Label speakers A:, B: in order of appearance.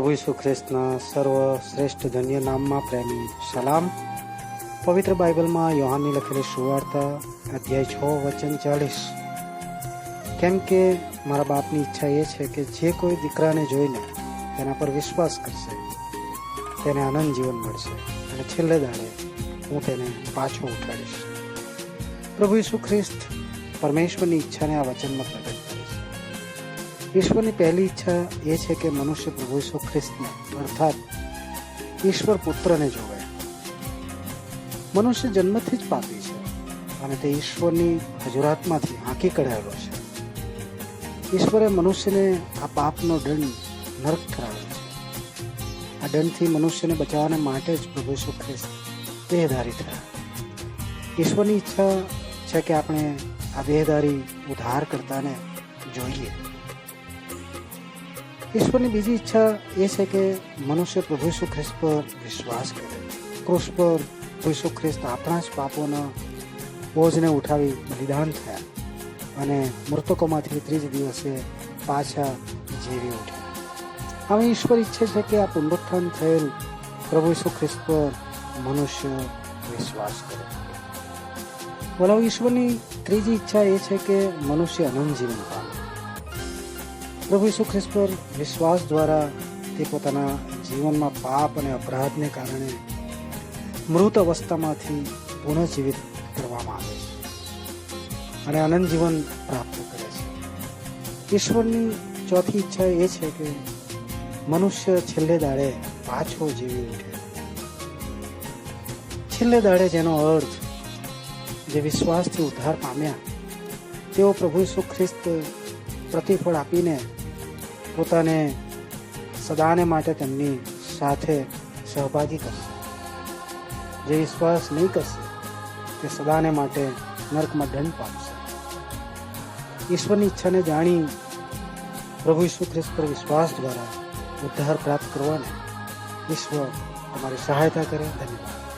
A: પ્રભુ ઈસુ ખ્રિસ્તના સર્વ શ્રેષ્ઠ ધન્ય નામમાં પ્રેમી. સલામ. પવિત્ર બાઇબલમાં યોહાનની લખેલી સુવાર્તા, અધ્યાય છ, વચન ચાલીસ. કેમ કે મારા બાપની ઈચ્છા એ છે કે જે કોઈ દીકરાને જોઈને તેના પર વિશ્વાસ કરશે, તેને આનંદ જીવન મળશે અને છેલ્લે દાડે હું તેને પાછો ઉઠાડીશ. પ્રભુ ઈસુ ખ્રિસ્ત પરમેશ્વરની ઈચ્છાને આ વચનમાં પ્રગટ ઈશ્વરની પહેલી ઈચ્છા એ છે કે મનુષ્ય પ્રભુ ઈસુ ખ્રિસ્તને, અર્થાત ઈશ્વર પુત્રને જોવે. મનુષ્ય જન્મથી જ પાપી છે અને તે ઈશ્વરની હજુરાતમાંથી હાંકી કઢાયેલો છે. ઈશ્વરે મનુષ્યને આ પાપનો દંડ નર્ક ઠરાવ્યો છે. આ દંડથી મનુષ્યને બચાવવાને માટે જ પ્રભુ ઈસુ ખ્રિસ્ત દેહધારી થયા. ઈશ્વરની ઈચ્છા છે કે આપણે આ દેહધારી ઉદ્ધાર કરતાને જોઈએ. ઈશ્વરની બીજી ઈચ્છા એ છે કે મનુષ્ય પ્રભુ ઈસુ ખ્રિસ્ત પર વિશ્વાસ કરે. ક્રોસ પર ઈસુ ખ્રિસ્ત આપણા જ પાપોના બોજને ઉઠાવી બલિદાન થયા અને મૃતકોમાંથી ત્રીજ દિવસે પાછા જીવી ઉઠ્યા. હવે ઈશ્વર ઈચ્છે છે કે આ પુનરુત્થાન થયેલ પ્રભુ ઈસુ ખ્રિસ્ત પર મનુષ્ય વિશ્વાસ કરે. બોલાવ, ઈશ્વરની ત્રીજી ઈચ્છા એ છે કે મનુષ્ય અનંત જીવન પામે પ્રભુ ઈસુ ખ્રિસ્ત વિશ્વાસ દ્વારા તે પોતાના જીવનમાં પાપ અને અપરાધને કારણે મૃત અવસ્થામાંથી પુનઃજીવિત કરવામાં આવે છે અને આનંદ જીવન પ્રાપ્ત કરે છે. ઈશ્વરની ચોથી ઈચ્છા એ છે કે મનુષ્ય છેલ્લે દાડે પાછો જીવી ઉઠે. છેલ્લે દાડે જેનો અર્થ જે વિશ્વાસથી ઉદ્ધાર પામ્યા, તેઓ પ્રભુ ઈસુ ખ્રિસ્ત પ્રતિફળ આપીને પોતાને સદાને માટે તેમની સાથે સહભાગી કરશે. જે વિશ્વાસ નહીં કરશે, તે સદાને માટે નર્કમાં દંડ પામશે. ઈશ્વરની ઈચ્છાને જાણી પ્રભુ ઈશ્વર ખ્રિસ્ત પર વિશ્વાસ દ્વારા ઉદ્ધાર પ્રાપ્ત કરવાને ઈશ્વર તમારી સહાયતા કરે. ધન્યવાદ.